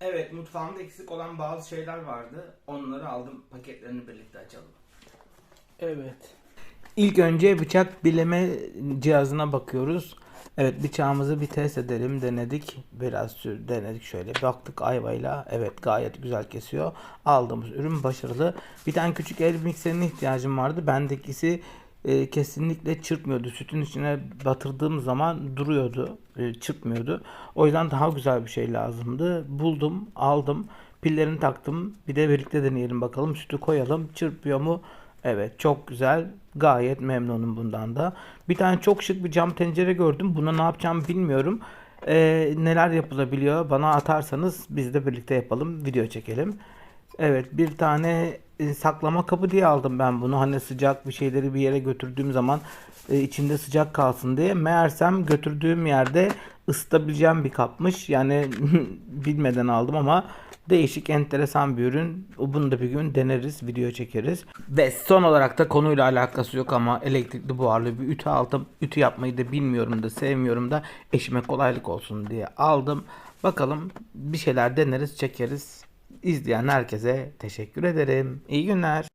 Evet mutfağımda eksik olan bazı şeyler vardı. Onları aldım paketlerini birlikte açalım. Evet. İlk önce bıçak bileme cihazına bakıyoruz. Evet bıçağımızı bir test edelim denedik. Biraz sür denedik şöyle. Baktık ayvayla. Evet gayet güzel kesiyor. Aldığımız ürün başarılı. Bir tane küçük el mikserine ihtiyacım vardı. Bendekisi e, kesinlikle çırpmıyordu. Sütün içine batırdığım zaman duruyordu. E, çırpmıyordu. O yüzden daha güzel bir şey lazımdı. Buldum, aldım. Pillerini taktım. Bir de birlikte deneyelim bakalım. Sütü koyalım. Çırpıyor mu? Evet çok güzel. Gayet memnunum bundan da. Bir tane çok şık bir cam tencere gördüm. Buna ne yapacağımı bilmiyorum. Ee, neler yapılabiliyor bana atarsanız biz de birlikte yapalım. Video çekelim. Evet bir tane e, saklama kabı diye aldım ben bunu. Hani sıcak bir şeyleri bir yere götürdüğüm zaman e, içinde sıcak kalsın diye. Meğersem götürdüğüm yerde ısıtabileceğim bir kapmış. Yani bilmeden aldım ama değişik enteresan bir ürün. Bunu da bir gün deneriz, video çekeriz. Ve son olarak da konuyla alakası yok ama elektrikli buharlı bir ütü aldım. Ütü yapmayı da bilmiyorum da sevmiyorum da eşime kolaylık olsun diye aldım. Bakalım bir şeyler deneriz, çekeriz. İzleyen herkese teşekkür ederim. İyi günler.